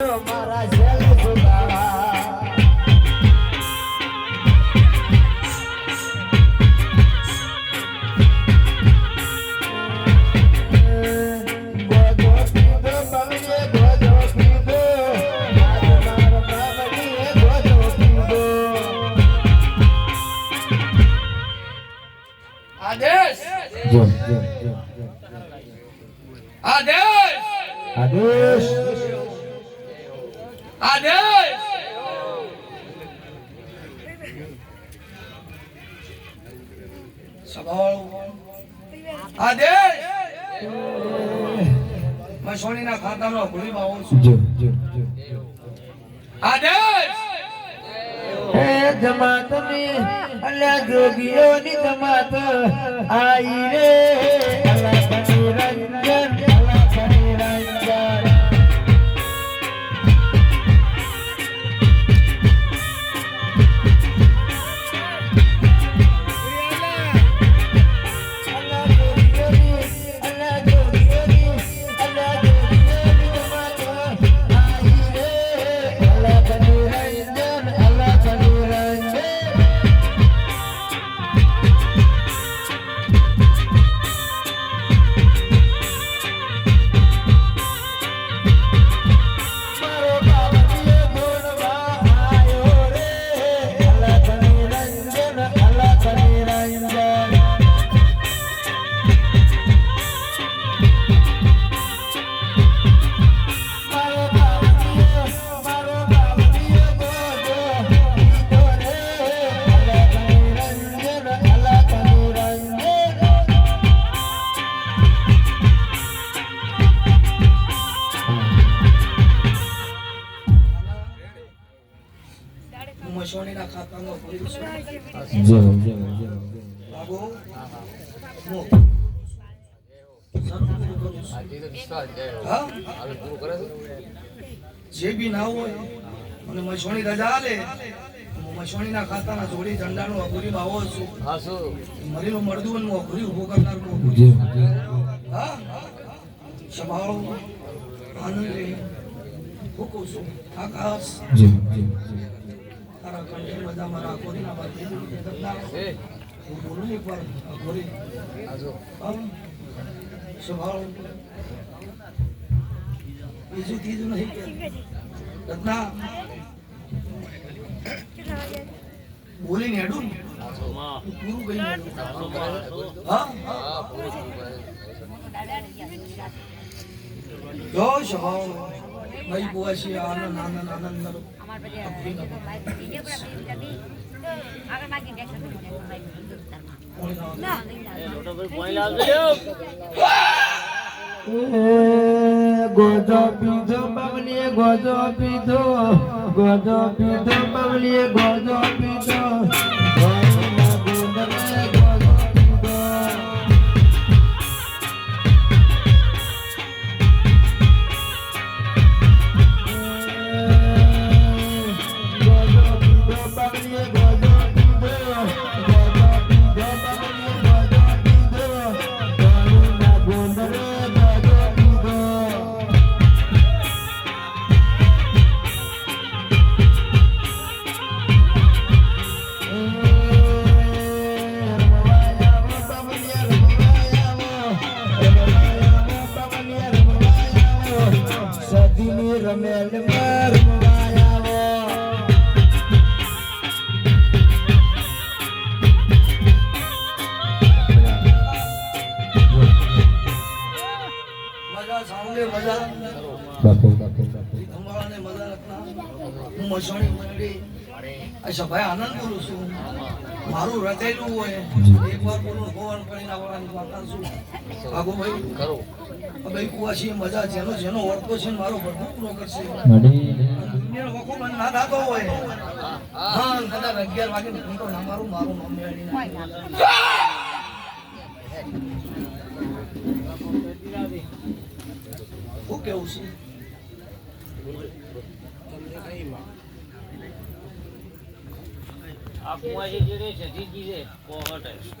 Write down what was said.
મારા જેલ સુધારા આદેશ આદેશ. આદેશ. આદેશ સભાવાળો આદેશ મેં સોનીના ખાતામાં ભૂલી આવું છું. જો જો જો. જમાત અલ્યા જોગીઓની જમાત આઈ રે. ખાતામાં ભૂલી જો જો જો બાબુ હું? જે બી ના હોય અને મસવાણી રજા આલે મસવાણીના ખાતાના જોડી ઝંડાનું અઘુરી આવો છું. મરીનું મળદું હું અઘુરી ઊભો કરનાર હું? સંભાળો આનંદ હું કહું છું આકાશ. તારા કંઠી બધા મારા અઘોરીના બાકી હું બોલું એક વાર હા સંભાળો. બીજું ત્રીજું નહીં રત્ના. હેડું ને, હું. પૂરું કઈ હા જો. સ્વભાવ ભાઈ બુઆશી આનંદ આનંદ આનંદ કરો ગોજો પીધો બબલીએ ગોજો પીધો ગોજો પીધો બબલીએ ગોજો પીધો સદીની રમેલ રમવાયાવો મજા મજા મજા મજા આ સભાએ આનંદ બોલું છું. મારું રચેલું હોય એક વાર બોલું, ભગવાન કરીને આવવાની વાર્તા છું આગો ભાઈ. કરો ભાઈ કુવાસી મજા, જેનો જેનો વર્તો છે મારો, બધો પૂરો કરશે. દુનિયાનો વખો બંધ ના થતો હોય. હા કદાચ અગિયાર વાગે ઘંટો ના મારું મારું કેવું છે? આ કુંવાસી જે રે છે જીજી રે કોહટ.